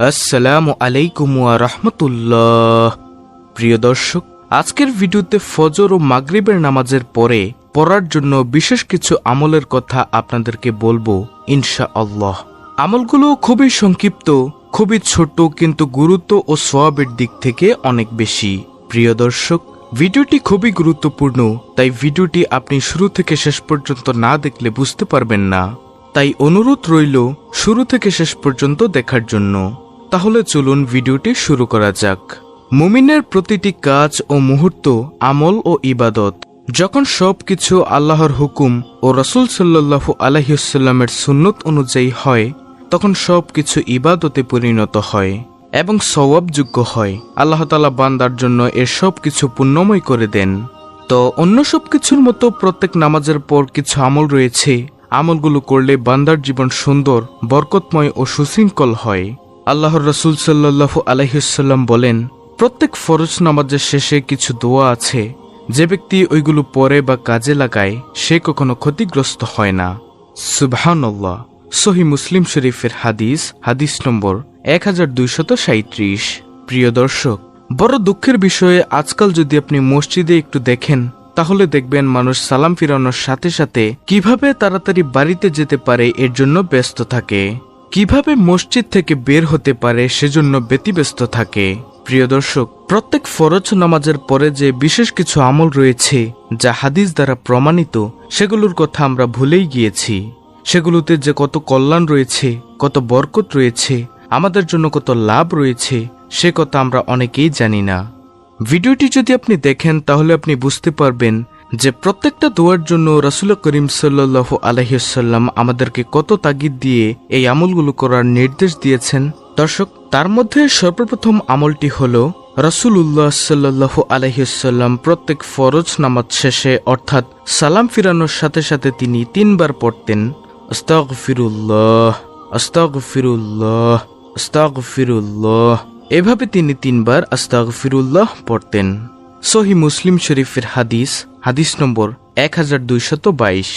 আসসালামু আলাইকুম রাহমাতুল্লাহ। প্রিয় দর্শক, আজকের ভিডিওতে ফজর ও মাগরিবের নামাজের পরে পড়ার জন্য বিশেষ কিছু আমলের কথা আপনাদেরকে বলব ইনশা আল্লাহ আমলগুলো খুবই সংক্ষিপ্ত, খুবই ছোট, কিন্তু গুরুত্ব ও সোয়াবের দিক থেকে অনেক বেশি। প্রিয় দর্শক, ভিডিওটি খুবই গুরুত্বপূর্ণ, তাই ভিডিওটি আপনি শুরু থেকে শেষ পর্যন্ত না দেখলে বুঝতে পারবেন না। তাই অনুরোধ রইল, শুরু থেকে শেষ পর্যন্ত দেখার জন্য। তাহলে চলুন ভিডিওটি শুরু করা যাক। মুমিনের প্রতিটি কাজ ও মুহূর্ত, আমল ও ইবাদত। যখন সব কিছু আল্লাহর হুকুম ও রসুল সাল্লাহু আলহিউসাল্লামের সুন্নত অনুযায়ী হয়, তখন সব কিছু ইবাদতে পরিণত হয় এবং সওয়াবযোগ্য হয়। আল্লাহ তালা বান্দার জন্য এর সব কিছু পুণ্যময় করে দেন। তো অন্য সব কিছুর মতো প্রত্যেক নামাজের পর কিছু আমল রয়েছে। আমলগুলো করলে বান্দার জীবন সুন্দর, বরকতময় ও সুশৃঙ্খল হয়। আল্লাহর রসুল সাল্লাহু আলহিসাল্লাম বলেন, প্রত্যেক ফরজ নামাজের শেষে কিছু দোয়া আছে। যে ব্যক্তি ওইগুলো পরে বা কাজে লাগায়, সে কখনো ক্ষতিগ্রস্ত হয় না। সুবহানাল্লাহ। সহি মুসলিম শরীফের হাদিস হাদিস নম্বর এক হাজার প্রিয় দর্শক, বড় দুঃখের বিষয়ে আজকাল যদি আপনি মসজিদে একটু দেখেন, তাহলে দেখবেন মানুষ সালাম ফিরানোর সাথে সাথে কীভাবে তাড়াতাড়ি বাড়িতে যেতে পারে এর জন্য ব্যস্ত থাকে। কীভাবে মসজিদ থেকে বের হতে পারে সেজন্য ব্যতিব্যস্ত থাকে। প্রিয় দর্শক, প্রত্যেক ফরজ নামাজের পরে যে বিশেষ কিছু আমল রয়েছে, যা হাদিস দ্বারা প্রমাণিত, সেগুলোর কথা আমরা ভুলেই গিয়েছি। সেগুলোতে যে কত কল্যাণ রয়েছে, কত বরকত রয়েছে, আমাদের জন্য কত লাভ রয়েছে, সে কথা আমরা অনেকেই জানি না। ভিডিওটি যদি আপনি দেখেন, তাহলে আপনি বুঝতে পারবেন যে প্রত্যেকটা দোয়ার জন্য রাসুল করিম সাল্লাহ আলহিসাল্লাম আমাদেরকে কত তাগিদ দিয়ে এই আমলগুলো করার নির্দেশ দিয়েছেন। দর্শক, তার মধ্যে সর্বপ্রথম আমলটি হল রাসুল্লাহ সাল্লাহ আলহিসাল্লাম প্রত্যেক ফরজ নামাজ শেষে অর্থাৎ সালাম ফিরানোর সাথে সাথে তিনি তিনবার পড়তেন আস্তাগ ফিরুল্লাহ আস্তাগ ফিরুল্লাহ আস্তাগ ফিরুল্লাহ এভাবে তিনি তিনবার আস্তাগ ফিরুল্লাহ পড়তেন। সহি মুসলিম শরীফের হাদিস হাদিস নম্বর এক হাজার দুইশত বাইশ।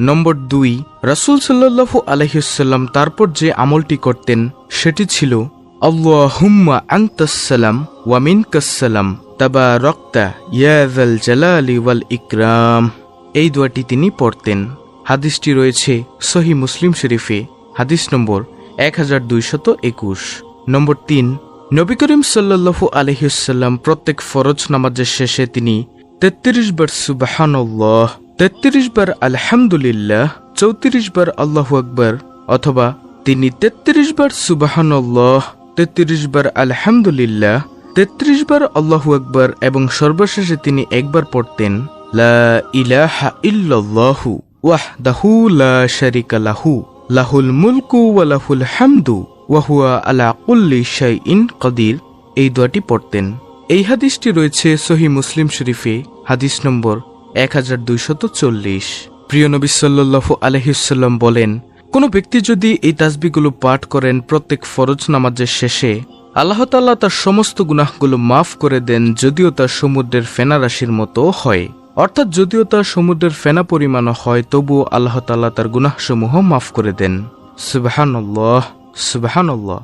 নম্বর দুই, রাসুল সাল্লাহু আলহিসাল্লাম তারপর যে আমলটি করতেন, সেটি ছিল, আল্লাহুম্মা আন্তাসালাম ওয়ামিন কাসালাম তাবা রক্তা ইয়াজাল জালালি ওয়াল ইকরাম। এই দোয়াটি তিনি পড়তেন। হাদিসটি রয়েছে সহি মুসলিম শরীফে, হাদিস নম্বর এক হাজার দুইশত একুশ। নম্বর তিন নবী করিম সাল্লাহু আলহিসাল্লাম প্রত্যেক ফরজ নামাজের শেষে তিনি তেত্রিশ বার সুবাহান্লাহ তেত্রিশ বার আলহামদুলিল্লাহ, চৌত্রিশ বার আল্লাহ আকবর, অথবা তিনি তেত্রিশ বার সুবাহান্লাহ তেত্রিশ বার আলহামদুলিল্লাহ, তেত্রিশ বার আল্লাহ আকবর এবং সর্বশেষে তিনি একবার পড়তেন, লা ইলাহা ওয়াহদাহু লা শারিকা লাহু, লাহুল মুলকু ওয়া হামদু। ওয়াহুয়া আলা কুল্লি শাই ইন কদির। এই দোয়াটি পড়তেন। এই হাদিসটি রয়েছে সহি মুসলিম শরীফে, হাদিস নম্বর এক হাজার দুইশত চল্লিশ। প্রিয় নবী সাল্লাহ আলহিসাল্লাম বলেন, কোনো ব্যক্তি যদি এই তাসবিগুলো পাঠ করেন প্রত্যেক ফরজ নামাজের শেষে, আল্লাহ তাল্লাহ তার সমস্ত গুনাহগুলো মাফ করে দেন যদিও তার সমুদ্রের ফেনা রাশির মতো হয়। অর্থাৎ যদিও তার সমুদ্রের ফেনা পরিমাণও হয়, তবুও আল্লাহ তাল্লাহ তার গুনাহসমূহ মাফ করে দেন। সুবাহান্লাহ সুবাহান্লাহ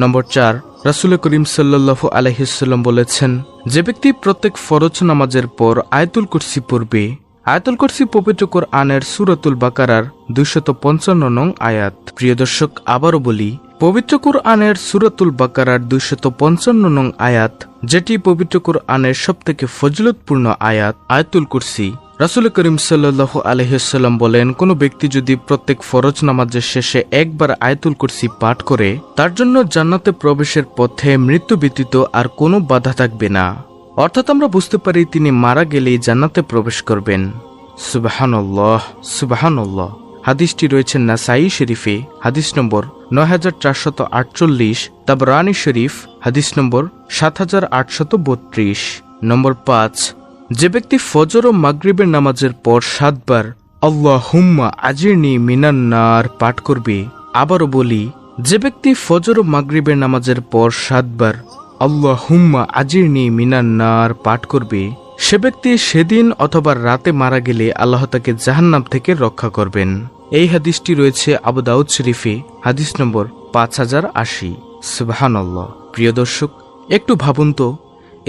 নম্বর চার, রাসুল করিম সাল্লাহ আলহিসাল্লাম বলেছেন, যে ব্যক্তি প্রত্যেক ফরজ নামাজের পর আয়তুল কুরসি পড়বে, আয়াতুল কুরসি পবিত্র আনের সুরতুল বাকারার দুইশত পঞ্চান্ন নং আয়াত। প্রিয় দর্শক, আবারও বলি, পবিত্র আনের সুরতুল বাকারার দুইশত পঞ্চান্ন নং আয়াত, যেটি পবিত্র আনের সব থেকে ফজলতপূর্ণ আয়াত, আয়াতুল কুরসি। রাসুল করিম সাল্লাহ আলহিসাল্লাম বলেন, কোনো ব্যক্তি যদি প্রত্যেক ফরজ নামাজের শেষে একবার আয়তুল কুরসি পাঠ করে, তার জন্য জান্নাতে প্রবেশের পথে মৃত্যু ব্যতীত আর কোনো বাধা থাকবে না। অর্থাৎ আমরা বুঝতে পারি তিনি মারা গেলেই জান্নাতে প্রবেশ করবেন। সুবাহানল্লাহ সুবাহানল্লাহ। হাদিসটি রয়েছে নাসাই শরীফে, হাদিস নম্বর নয় হাজার চারশত আটচল্লিশ, তাবরানি শরীফ, হাদিস নম্বর সাত হাজার আটশত বত্রিশ। নম্বর পাঁচ যে ব্যক্তি ফজর ও মাগরিবের নামাজের পর সাতবার আল্লাহ হুম্মা আজিরনি মিনান্নার পাঠ করবে। আবারও বলি, যে ব্যক্তি ফজর ও মাগরিবের নামাজের পর সাতবার আল্লাহ হুম্মা আজিরনি মিনান্নার পাঠ করবে, সে ব্যক্তি সেদিন অথবা রাতে মারা গেলে আল্লাহ তাকে জাহান্নাম থেকে রক্ষা করবেন। এই হাদিসটি রয়েছে আবু দাউদ শরীফে, হাদিস নম্বর পাঁচ হাজার আশি। সুবহানাল্লাহ। প্রিয় দর্শক, একটু ভাবুন তো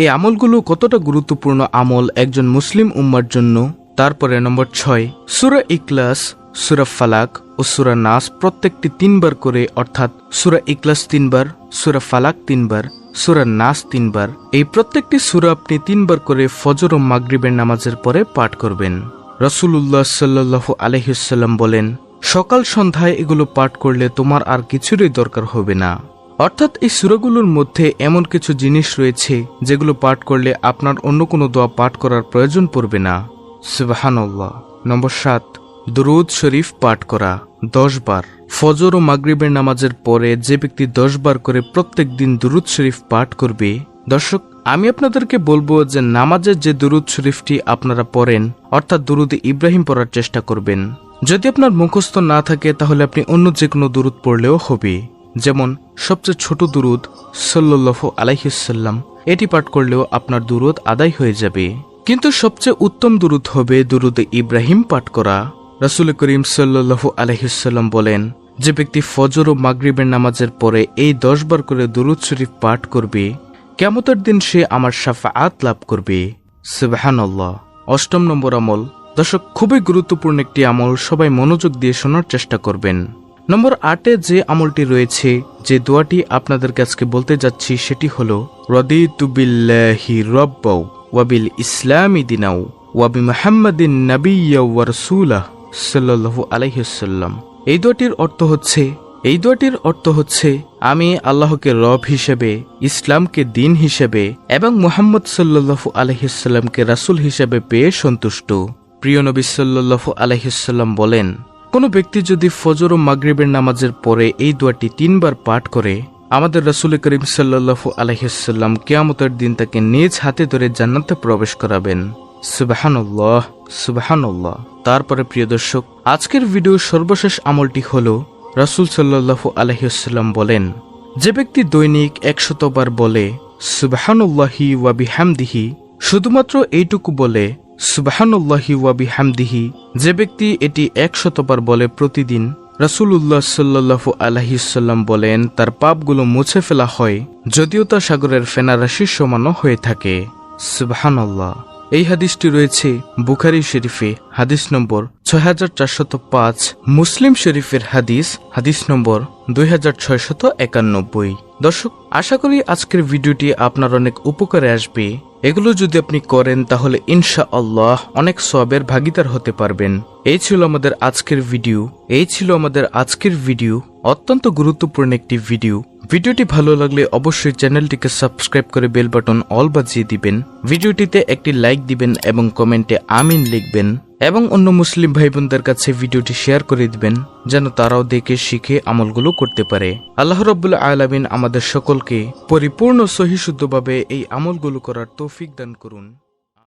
এই আমলগুলো কতটা গুরুত্বপূর্ণ আমল একজন মুসলিম উম্মার জন্য? তারপরে নম্বর ছয়, সুরা ইকলাস সুরা ফালাক ও সুরা নাস প্রত্যেকটি তিনবার করে, অর্থাৎ সুরা ইকলাস তিনবার, সুরা ফালাক তিনবার, সুরা নাস তিনবার। এই প্রত্যেকটি সুরা আপনি তিনবার করে ফজর ও মাগরিবের নামাজের পরে পাঠ করবেন। রসুল্লাহ সাল্লু আলহিসাল্লাম বলেন, সকাল সন্ধ্যায় এগুলো পাঠ করলে তোমার আর কিছুরই দরকার হবে না। অর্থাৎ এই সুরাগুলোর মধ্যে এমন কিছু জিনিস রয়েছে যেগুলো পাঠ করলে আপনার অন্য কোনো দোয়া পাঠ করার প্রয়োজন পড়বে না। সুবাহান্লাহ নম্বর সাত, দুরুদ শরীফ পাঠ করা। দশ বার। ফজর ও মাগরিবের নামাজের পরে যে ব্যক্তি দশ বার করে প্রত্যেক দিন দুরুদ শরীফ পাঠ করবে, দর্শক, আমি আপনাদেরকে বলব যে নামাজের যে দুরুদ শরীফটি আপনারা পড়েন, অর্থাৎ দুরুদ ইব্রাহিম পড়ার চেষ্টা করবেন। যদি আপনার মুখস্থ না থাকে, তাহলে আপনি অন্য যে কোনো দুরুদ পড়লেও হবে। যেমন সবচেয়ে ছোট দুরুদ সল্লাহ আলাইহিসাল্লাম এটি পাঠ করলেও আপনার দুরুদ আদায় হয়ে যাবে। কিন্তু সবচেয়ে উত্তম দুরুদ হবে দুরুদ ইব্রাহিম পাঠ করা। রাসুল করিম সাল্লু আলহিসাল্লাম বলেন, যে ব্যক্তি ফজর ও মাগরিবের নামাজের পরে এই দশ বার করে দুরুদ শরীফ পাঠ করবে কেমতের দিন সে আমার সাফাআত লাভ করবে। সুবাহান্লাহ অষ্টম নম্বর আমল। দর্শক, খুবই গুরুত্বপূর্ণ একটি আমল সবাই মনোযোগ দিয়ে শোনার চেষ্টা করবেন। নম্বর আটে যে আমলটি রয়েছে, যে দোয়াটি আপনাদের কাছকে বলতে যাচ্ছি, সেটি হল রদি তুবিল্লাহি রব্বাউ ওয়াবিল ইসলামী দিনাউ ওয়াবি মাহমদিন ওয়ারসুলাহ সাল্লাল্লাহু আলাইসাল্লাম এই দোয়াটির অর্থ হচ্ছে, এই দোয়াটির অর্থ হচ্ছে, আমি আল্লাহকে রব হিসেবে, ইসলামকে দিন হিসেবে এবং মোহাম্মদ সাল্লাল্লাহু আলহিসাল্লামকে রাসুল হিসেবে পেয়ে সন্তুষ্ট। প্রিয় নবী সাল্লাল্লাহু আলহিসাল্লাম বলেন কোনো ব্যক্তি যদি ফজর ও মাগরিবের নামাজের পরে এই দোয়াটি তিনবার পাঠ করে, আমাদের রসুল করিম সাল্লাল্লাহু আলহিসাল্লাম কেয়ামতের দিন তাকে নিজ হাতে ধরে জান্নাতে প্রবেশ করাবেন। সুবাহানুল্লাহ সুবাহানুল্লাহ। তারপরে প্রিয় দর্শক, আজকের ভিডিও সর্বশেষ আমলটি হল, রসুল সাল্লাহু আলহিসাল্লাম বলেন, যে ব্যক্তি দৈনিক একশতবার বলে, সুবাহানুল্লাহি ওয়াবি হামদিহি শুধুমাত্র এইটুকু বলে সুবাহানুল্লাহি ওয়াবি হামদিহি যে ব্যক্তি এটি একশতবার বলে প্রতিদিন রাসুল্লাহ সাল্লাহু আলহিসাল্লাম বলেন, তার পাপগুলো মুছে ফেলা হয়, যদিও তা সাগরের ফেনারাশির সমানও হয়ে থাকে। সুবাহান্লাহ এই হাদিসটি রয়েছে বুখারি শরীফে, হাদিস নম্বর ছয় হাজার চারশত পাঁচ, মুসলিম শরীফের হাদিস হাদিস নম্বর দুই হাজার ছয়শত একানব্বই। দর্শক, আশা করি আজকের ভিডিওটি আপনার অনেক উপকারে আসবে। এগুলো যদি আপনি করেন, তাহলে ইনশা আল্লাহ অনেক সবের ভাগিদার হতে পারবেন। এই ছিল আমাদের আজকের ভিডিও। এই ছিল আমাদের আজকের ভিডিও। অত্যন্ত গুরুত্বপূর্ণ একটি ভিডিও। ভিডিওটি ভালো লাগলে অবশ্যই চ্যানেলটিকে সাবস্ক্রাইব করে বেল বাটন অল বাজিয়ে দিবেন। ভিডিওটিতে একটি লাইক দিবেন এবং কমেন্টে আমিন লিখবেন। এবং অন্য মুসলিম ভাই বোনদের কাছে ভিডিওটি শেয়ার করে দিবেন, যেন তারাও দেখে, শিখে আমলগুলো করতে পারে। আল্লাহ রবুল্লা আলমিন আমাদের সকলকে পরিপূর্ণ, সহিশুদ্ধভাবে এই আমলগুলো করার তৌফিক দান করুন।